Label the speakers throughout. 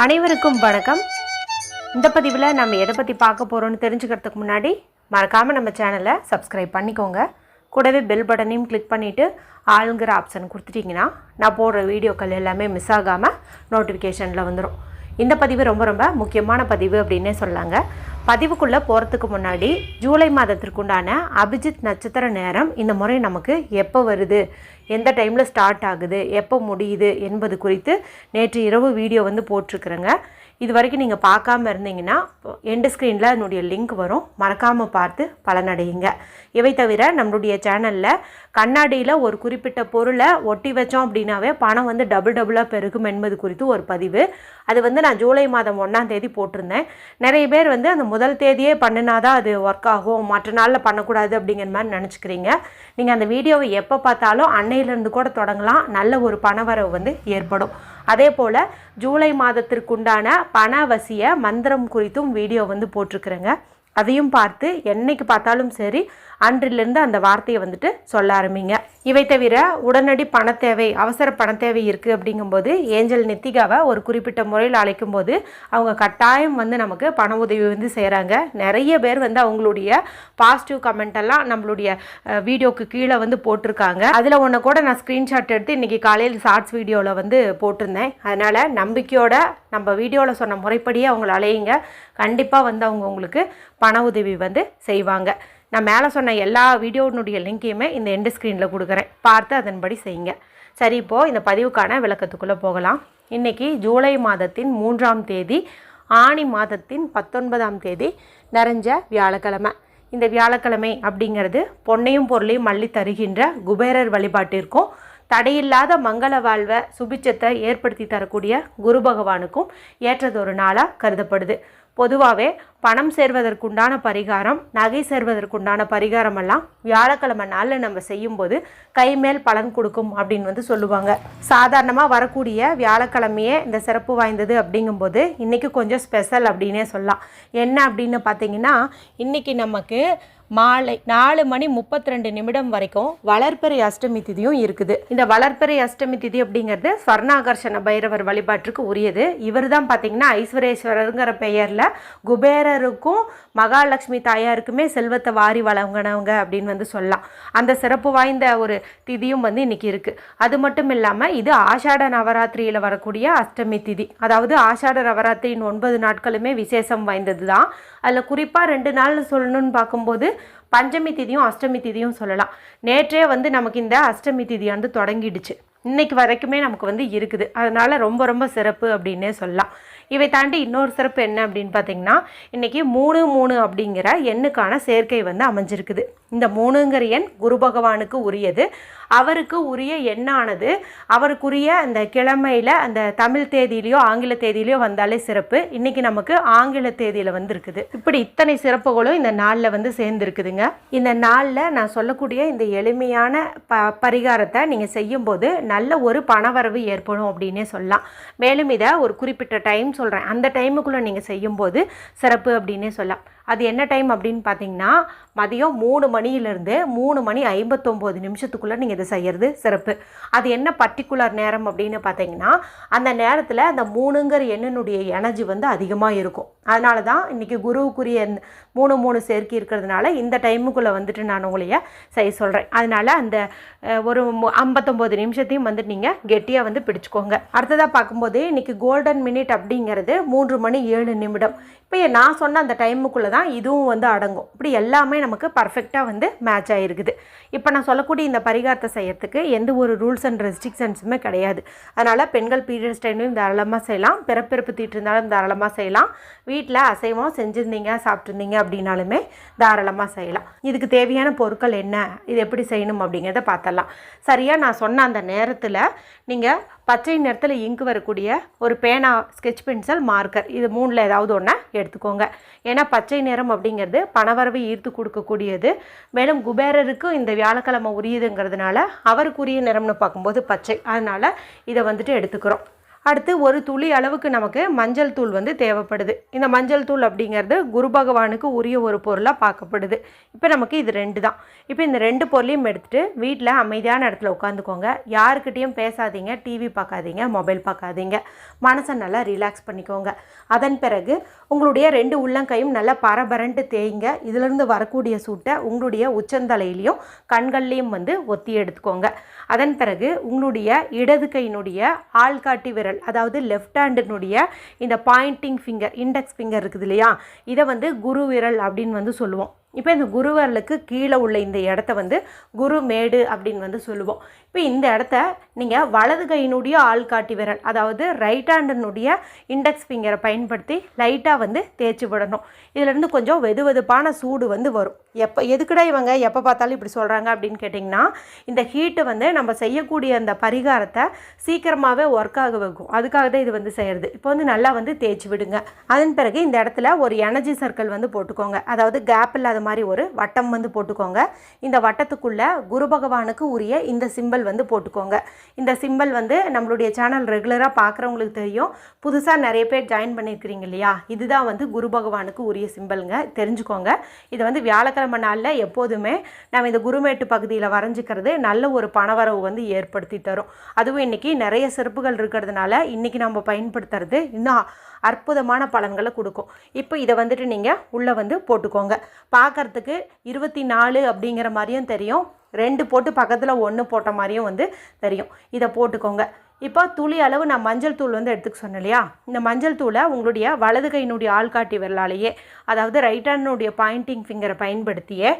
Speaker 1: அனைவருக்கும் வணக்கம். இந்த பதிவில் நம்ம எதை பற்றி பார்க்க போகிறோம்னு தெரிஞ்சுக்கிறதுக்கு முன்னாடி மறக்காமல் நம்ம சேனலை சப்ஸ்கிரைப் பண்ணிக்கோங்க. கூடவே பெல் பட்டனையும் கிளிக் பண்ணிவிட்டு ஆளுங்கிற ஆப்ஷன் கொடுத்துட்டிங்கன்னா நான் போடுற வீடியோக்கள் எல்லாமே மிஸ் ஆகாமல் நோட்டிஃபிகேஷனில் வந்துடும் இந்த பதிவு ரொம்ப ரொம்ப முக்கியமான பதிவு அப்படின்னே சொல்லாங்க. பதிவுக்குள்ளே போகிறதுக்கு முன்னாடி ஜூலை மாதத்திற்குண்டான அபிஜித் நட்சத்திர நேரம் இந்த முறை நமக்கு எப்போ வருது? எந்த டைமில் ஸ்டார்ட் ஆகுது எப்போ முடியுது என்பது குறித்து நேற்று இரவு வீடியோ வந்து போட்டிருக்கிறேங்க. இது வரைக்கும் நீங்கள் பார்க்காம இருந்தீங்கன்னா எண்டு ஸ்க்ரீனில் அதனுடைய லிங்க் வரும். மறக்காமல் பார்த்து பலனடையுங்க. இவை தவிர நம்மளுடைய சேனலில் கண்ணாடியில் ஒரு குறிப்பிட்ட பொருளை ஒட்டி வச்சோம் அப்படின்னாவே பணம் வந்து டபுள் டபுளாக பெருகும் என்பது குறித்து ஒரு பதிவு. அது வந்து நான் ஜூலை மாதம் ஒன்றாம் தேதி போட்டிருந்தேன். நிறைய பேர் வந்து அந்த முதல் தேதியே பண்ணினாதான் அது ஒர்க் ஆகும். மற்ற நாளில் பண்ணக்கூடாது அப்படிங்கிற மாதிரி நினச்சிக்கிறீங்க. நீங்கள் அந்த வீடியோவை எப்போ பார்த்தாலும் இருந்து கூட தொடங்கலாம். நல்ல ஒரு பணவரவு வந்து ஏற்படும். அதே போல் ஜூலை மாதத்திற்குண்டான பணவசிய மந்திரம் குறித்தும் வீடியோ வந்து போட்டிருக்கிறேங்க. அதையும் பார்த்து என்னைக்கு பார்த்தாலும் சரி அன்றிலிருந்து அந்த வார்த்தையை வந்துட்டு சொல்ல ஆரம்பிங்க. இவை தவிர உடனடி பண தேவை அவசர பண தேவை இருக்குது அப்படிங்கும்போது ஏஞ்சல் நித்திகாவை ஒரு குறிப்பிட்ட முறையில் அழைக்கும் போது அவங்க கட்டாயம் வந்து நமக்கு பண உதவி வந்து செய்கிறாங்க நிறைய பேர் வந்து அவங்களுடைய பாசிட்டிவ் கமெண்ட் எல்லாம் நம்மளுடைய வீடியோக்கு கீழே வந்து போட்டிருக்காங்க. அதில் ஒன்று கூட நான் ஸ்க்ரீன்ஷாட் எடுத்து இன்றைக்கி காலையில் ஷார்ட்ஸ் வீடியோவில் வந்து போட்டிருந்தேன். அதனால் நம்பிக்கையோட நம்ம வீடியோவில் சொன்ன முறைப்படியே அவங்கள அலையுங்க. கண்டிப்பாக வந்து அவங்க உங்களுக்கு பண உதவி வந்து செய்வாங்க. நான் மேலே சொன்ன எல்லா வீடியோனுடைய லிங்கையுமே இந்த எண்டு ஸ்க்ரீனில் கொடுக்குறேன். பார்த்து அதன்படி செய்யுங்க. சரி இப்போது இந்த பதிவுக்கான விளக்கத்துக்குள்ளே போகலாம். இன்றைக்கி ஜூலை மாதத்தின் மூன்றாம் தேதி ஆணி மாதத்தின் பத்தொன்பதாம் தேதி நிறைஞ்ச வியாழக்கிழமை. இந்த வியாழக்கிழமை அப்படிங்கிறது பொன்னையும் பொருளையும் மல்லி தருகின்ற குபேரர் வழிபாட்டிற்கும் தடையில்லாத மங்கள வாழ்வை சுபிச்சத்தை ஏற்படுத்தி தரக்கூடிய குரு பகவானுக்கும் ஏற்றதொரு நாளாக கருதப்படுது. பொதுவாகவே பணம் சேர்வதற்குண்டான பரிகாரம் நகை சேர்வதற்குண்டான பரிகாரம் எல்லாம் வியாழக்கிழமை நாளில் நம்ம செய்யும்போது கைமேல் பலன் கொடுக்கும் அப்படின்னு வந்து சொல்லுவாங்க. சாதாரணமாக வரக்கூடிய வியாழக்கிழமையே இந்த சிறப்பு வாய்ந்தது அப்படிங்கும்போது இன்றைக்கி கொஞ்சம் ஸ்பெஷல் அப்படின்னே சொல்லலாம். என்ன அப்படின்னு பார்த்தீங்கன்னா இன்றைக்கி நமக்கு மாலை நாலு மணி முப்பத்தி ரெண்டு நிமிடம் வரைக்கும் வளர்ப்பறை அஷ்டமி திதியும் இருக்குது. இந்த வளர்ப்பறை அஷ்டமி திதி அப்படிங்கிறது ஸ்வர்ணாகர்ஷண பைரவர் வழிபாட்டுக்கு உரியது. இவர் தான் பார்த்தீங்கன்னா ஐஸ்வரேஸ்வரருங்கிற பெயரில் குபேரருக்கும் மகாலட்சுமி தாயாருக்குமே செல்வத்தை வாரி வழங்கினவங்க அப்படின்னு வந்து சொல்லலாம். அந்த சிறப்பு வாய்ந்த ஒரு திதியும் வந்து இன்னைக்கு இருக்குது அது மட்டும் இல்லாமல் இது ஆஷாட நவராத்திரியில் வரக்கூடிய அஷ்டமி திதி. அதாவது ஆஷாட நவராத்திரியின் ஒன்பது நாட்களுமே விசேஷம் வாய்ந்தது தான் அதில் குறிப்பாக ரெண்டு நாள் சொல்லணும்னு பார்க்கும்போது பஞ்சமி திதியும் அஷ்டமி திதியும் சொல்லலாம். நேற்றே வந்து நமக்கு இந்த அஷ்டமி திதி வந்து தொடங்கிடுச்சு. இன்னைக்கு வரைக்குமே நமக்கு வந்து இருக்குது. அதனால் ரொம்ப ரொம்ப சிறப்பு அப்படின்னே சொல்லலாம். இவை தாண்டி இன்னொரு சிறப்பு என்ன அப்படின்னு பார்த்தீங்கன்னா இன்றைக்கி மூணு மூணு அப்படிங்கிற எண்ணுக்கான சேர்க்கை வந்து அமைஞ்சிருக்குது. இந்த மூணுங்கிற எண் குரு பகவானுக்கு உரியது. அவருக்கு உரிய எண்ணானது அவருக்குரிய அந்த கிழமையில் அந்த தமிழ் தேதியிலையோ ஆங்கில தேதியிலையோ வந்தாலே சிறப்பு. இன்றைக்கி நமக்கு ஆங்கில தேதியில் வந்திருக்குது. இப்படி இத்தனை சிறப்புகளும் இந்த நாளில் வந்து சேர்ந்துருக்குதுங்க. இந்த நாளில் நான் சொல்லக்கூடிய இந்த எளிமையான ப பரிகாரத்தை நீங்கள் செய்யும்போது நல்ல ஒரு பணவரவு ஏற்படும் அப்படின்னே சொல்லலாம். மேலும் இதை ஒரு குறிப்பிட்ட டைம் சொல்கிறேன் அந்த டைமுக்குள்ளே நீங்கள் செய்யும்போது சிறப்பு அப்படின்னே சொல்லலாம். அது என்ன டைம் அப்படின்னு பார்த்தீங்கன்னா மதியம் மூணு மணியிலேருந்து மூணு மணி ஐம்பத்தொம்போது நிமிஷத்துக்குள்ளே நீங்கள் இதை செய்கிறது சிறப்பு. அது என்ன பர்டிகுலர் நேரம் அப்படின்னு பார்த்தீங்கன்னா அந்த நேரத்தில் அந்த மூணுங்கிற எண்ணனுடைய எனர்ஜி வந்து அதிகமாக இருக்கும். அதனால தான் இன்றைக்கி குருவுக்குரிய மூணு மூணு சேர்க்கை இருக்கிறதுனால இந்த டைமுக்குள்ளே வந்துட்டு நான் உங்களைய செய்ய சொல்கிறேன் அதனால் அந்த ஒரு ஐம்பத்தொம்போது நிமிஷத்தையும் வந்துட்டு நீங்கள் கெட்டியாக வந்து பிடிச்சிக்கோங்க. அடுத்ததாக பார்க்கும்போது இன்றைக்கி கோல்டன் மினிட் அப்படிங்கிறது மூன்று மணி ஏழு நிமிடம். இப்போ நான் சொன்ன அந்த டைமுக்குள்ளே தான் இதுவும் வந்து அடங்கும். இப்படி எல்லாமே நமக்கு பர்ஃபெக்டாக வந்து மேட்ச் ஆகிருக்குது இப்போ நான் சொல்லக்கூடிய இந்த பரிகாரத்தை செய்யறதுக்கு எந்த ஒரு ரூல்ஸ் அண்ட் ரெஸ்ட்ரிக்ஷன்ஸுமே கிடையாது. அதனால் பெண்கள் பீரியட்ஸ் டைம்லையும் தாராளமாக செய்யலாம். பிறப்பிறப்பு தீட்டு இருந்தாலும் தாராளமாக செய்யலாம். வீட்டில் அசைவம் செஞ்சுருந்தீங்க சாப்பிட்ருந்தீங்க அப்படின்னாலுமே தாராளமாக செய்யலாம். இதுக்கு தேவையான பொருட்கள் என்ன? இது எப்படி செய்யணும் அப்படிங்கிறத பார்த்தலாம் சரியாக நான் சொன்ன அந்த நேரத்தில் நீங்கள் பச்சை நிறத்தில் இங்கு வரக்கூடிய ஒரு பேனா ஸ்கெட்ச் பென்சில் மார்க்கர் இது மூணில் ஏதாவது ஒன்று எடுத்துக்கோங்க. ஏன்னா பச்சை நிறம் அப்படிங்கிறது பணவரவை ஈர்த்து கொடுக்கக்கூடியது. மேலும் குபேரருக்கு இந்த வியாழக்கிழமை உரியதுங்கிறதுனால அவருக்குரிய நிறம்னு பார்க்கும்போது பச்சை. அதனால் இதை வந்துட்டு எடுத்துக்கிறோம். அடுத்து ஒரு துளி அளவுக்கு நமக்கு மஞ்சள் தூள் வந்து தேவைப்படுது. இந்த மஞ்சள் தூள் அப்படிங்கிறது குரு பகவானுக்கு உரிய ஒரு பொருளாக பார்க்கப்படுது. இப்போ நமக்கு இது ரெண்டு தான். இப்போ இந்த ரெண்டு பொருளையும் எடுத்துகிட்டு வீட்டில் அமைதியான இடத்துல உட்காந்துக்கோங்க. யாருக்கிட்டேயும் பேசாதீங்க டிவி பார்க்காதீங்க மொபைல் பார்க்காதீங்க. மனசை நல்லா ரிலாக்ஸ் பண்ணிக்கோங்க. அதன் பிறகு உங்களுடைய ரெண்டு உள்ளங்கையும் நல்லா பரபரன்ட்டு தேய்ங்க. இதிலிருந்து வரக்கூடிய சூட்டை உங்களுடைய உச்சந்தலையிலையும் கண்கள்லையும் வந்து ஒத்தி எடுத்துக்கோங்க. அதன் பிறகு உங்களுடைய இடது கையினுடைய ஆள்காட்டி விரல் அதாவது லெஃப்ட் ஹேண்டினுடைய இந்த பாயிண்டிங் ஃபிங்கர் இண்டெக்ஸ் ஃபிங்கர் இருக்குது இல்லையா? இதை வந்து குரு விரல் அப்படின்னு வந்து சொல்லுவோம். இப்போ இந்த குருவரலுக்கு கீழே உள்ள இந்த இடத்த வந்து குரு மேடு அப்படின்னு வந்து சொல்லுவோம். இப்போ இந்த இடத்த நீங்கள் வலது கையினுடைய ஆள்காட்டி விரல் அதாவது ரைட் ஹேண்டனுடைய இண்டெக்ஸ் ஃபிங்கரை பயன்படுத்தி லைட்டாக வந்து தேய்ச்சி விடணும். இதுலேருந்து கொஞ்சம் வெது வெதுப்பான சூடு வந்து வரும். எப்போ எதுக்குடா இவங்க எப்போ பார்த்தாலும் இப்படி சொல்கிறாங்க அப்படின்னு கேட்டிங்கன்னா இந்த ஹீட்டு வந்து நம்ம செய்யக்கூடிய அந்த பரிகாரத்தை சீக்கிரமாகவே ஒர்க் ஆக வைக்கும். அதுக்காக தான் இது வந்து செய்கிறது இப்போ வந்து நல்லா வந்து தேய்ச்சி விடுங்க. அதன் பிறகு இந்த இடத்துல ஒரு எனர்ஜி சர்க்கிள் வந்து போட்டுக்கோங்க. அதாவது கேப் இல்லாத மாதிரி ஒரு வட்டம் வந்து போட்டுக்கோங்க. இந்த வட்டத்துக்குள்ளே குரு பகவானுக்கு உரிய இந்த சிம்பல் வந்து போட்டுக்கோங்க. இந்த சிம்பல் வந்து நம்மளுடைய சேனல் ரெகுலராக பார்க்குறவங்களுக்கு தெரியும். புதுசாக நிறைய பேர் ஜாயின் பண்ணியிருக்கிறீங்க இல்லையா? இதுதான் வந்து குரு பகவானுக்கு உரிய சிம்பலுங்க தெரிஞ்சுக்கோங்க. இதை வந்து வியாழக்கிழமை நாளில் எப்போதுமே நம்ம இந்த குருமேட்டு பகுதியில் வரைஞ்சிக்கிறது நல்ல ஒரு பணவரவு வந்து ஏற்படுத்தி தரும். அதுவும் இன்றைக்கி நிறைய சிறப்புகள் இருக்கிறதுனால இன்றைக்கி நம்ம பயன்படுத்துறது இன்னும் அற்புதமான பலன்களை கொடுக்கும். இப்போ இதை வந்துட்டு நீங்கள் உள்ளே வந்து போட்டுக்கோங்க. பார்க்குறதுக்கு இருபத்தி நாலு அப்படிங்கிற மாதிரியும் தெரியும். ரெண்டு போட்டு பக்கத்தில் ஒன்று போட்ட மாதிரியும் வந்து தெரியும். இதை போட்டுக்கோங்க. இப்போ துளி அளவு நான் மஞ்சள் தூள் வந்து எடுத்துக்க சொன்னேன் இல்லையா? இந்த மஞ்சள் தூளை உங்களுடைய வலது கையினுடைய ஆள்காட்டி விரலாலேயே அதாவது ரைட் ஹேண்டினுடைய பாயிண்டிங் ஃபிங்கரை பயன்படுத்தியே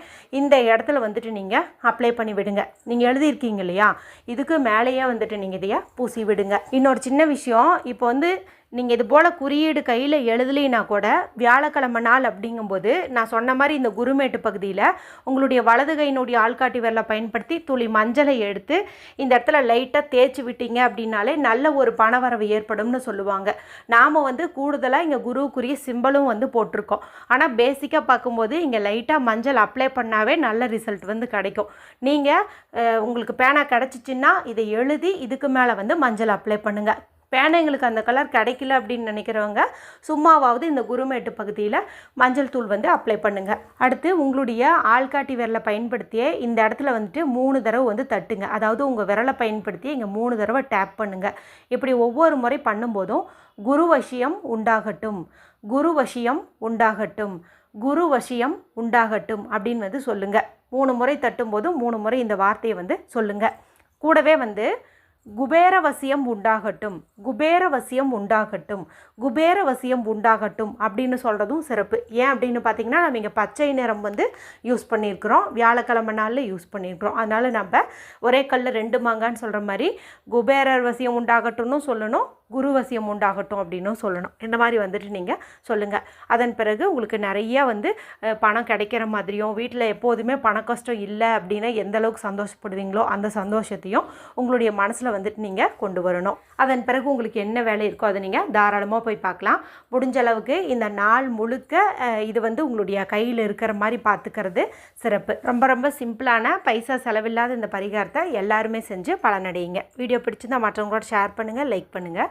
Speaker 1: இந்த இடத்துல வந்துட்டு நீங்கள் அப்ளை பண்ணி விடுங்க. நீங்கள் எழுதியிருக்கீங்க இல்லையா? இதுக்கு மேலேயே வந்துட்டு நீங்கள் இதையே பூசி விடுங்க. இன்னொரு சின்ன விஷயம் இப்போ வந்து நீங்கள் இது போல் குறியீடு கையில் எழுதலைனா கூட வியாழக்கிழமை நாள் அப்படிங்கும்போது நான் சொன்ன மாதிரி இந்த குருமேட்டு பகுதியில் உங்களுடைய வலது கையினுடைய ஆள்காட்டி விரலை பயன்படுத்தி துளி மஞ்சளை எடுத்து இந்த இடத்துல லைட்டாக தேய்ச்சி விட்டீங்க அப்படின்னாலே நல்ல ஒரு பணவரவு ஏற்படும்னு சொல்லுவாங்க. நாம் வந்து கூடுதலாக இங்கே குருவுக்குரிய சிம்பலும் வந்து போட்டிருக்கோம். ஆனால் பேசிக்காக பார்க்கும்போது இங்கே லைட்டாக மஞ்சள் அப்ளை பண்ணாவே நல்ல ரிசல்ட் வந்து கிடைக்கும். நீங்கள் உங்களுக்கு பேனா கிடச்சிச்சின்னா இதை எழுதி இதுக்கு மேலே வந்து மஞ்சள் அப்ளை பண்ணுங்கள் பேனை எங்களுக்கு அந்த கலர் கிடைக்கல அப்படின்னு நினைக்கிறவங்க சும்மாவாவது இந்த குருமேட்டு பகுதியில் மஞ்சள் தூள் வந்து அப்ளை பண்ணுங்கள் அடுத்து உங்களுடைய ஆள்காட்டி விரலை பயன்படுத்தியே இந்த இடத்துல வந்துட்டு மூணு தடவை வந்து தட்டுங்க. அதாவது உங்கள் விரலை பயன்படுத்தி இங்கே மூணு தடவை டேப் பண்ணுங்கள் இப்படி ஒவ்வொரு முறை பண்ணும்போதும் குரு வசியம் உண்டாகட்டும். குரு வசியம் உண்டாகட்டும். குரு வசியம் உண்டாகட்டும் அப்படின்னு வந்து சொல்லுங்கள் மூணு முறை தட்டும்போது மூணு முறை இந்த வார்த்தையை வந்து சொல்லுங்கள் கூடவே வந்து குபேரவசியம் உண்டாகட்டும் குபேரவசியம் உண்டாகட்டும் குபேரவசியம் உண்டாகட்டும் அப்படின்னு சொல்கிறதும் சிறப்பு. ஏன் அப்படின்னு பார்த்தீங்கன்னா நம்ம இங்கே பச்சை நிறம் வந்து யூஸ் பண்ணியிருக்கிறோம். வியாழக்கிழமை நாளில் யூஸ் பண்ணியிருக்கிறோம். அதனால் நம்ம ஒரே கல்லில் ரெண்டு மாங்கான்னு சொல்கிற மாதிரி குபேரர் வசியம் உண்டாகட்டும்னு சொல்லணும். குருவசியம் உண்டாகட்டும் அப்படின்னும் சொல்லணும். இந்த மாதிரி வந்துட்டு நீங்கள் சொல்லுங்கள் அதன் பிறகு உங்களுக்கு நிறைய வந்து பணம் கிடைக்கிற மாதிரியும் வீட்டில் எப்போதுமே பண கஷ்டம் இல்லை அப்படின்னா எந்த அளவுக்கு சந்தோஷப்படுவீங்களோ அந்த சந்தோஷத்தையும் உங்களுடைய மனசில் வந்துட்டு நீங்கள் கொண்டு வரணும். அதன் பிறகு உங்களுக்கு என்ன வேலை இருக்கோ அதை நீங்கள் தாராளமாக போய் பார்க்கலாம். முடிஞ்ச அளவுக்கு இந்த நாள் முழுக்க இது வந்து உங்களுடைய கையில் இருக்கிற மாதிரி பார்த்துக்கிறது சிறப்பு. ரொம்ப ரொம்ப சிம்பிளான பைசா செலவில்லாத இந்த பரிகாரத்தை எல்லாருமே செஞ்சு பலனடையுங்க. வீடியோ பிடிச்சிருந்தால் மற்றவங்களோட ஷேர் பண்ணுங்கள் லைக் பண்ணுங்கள்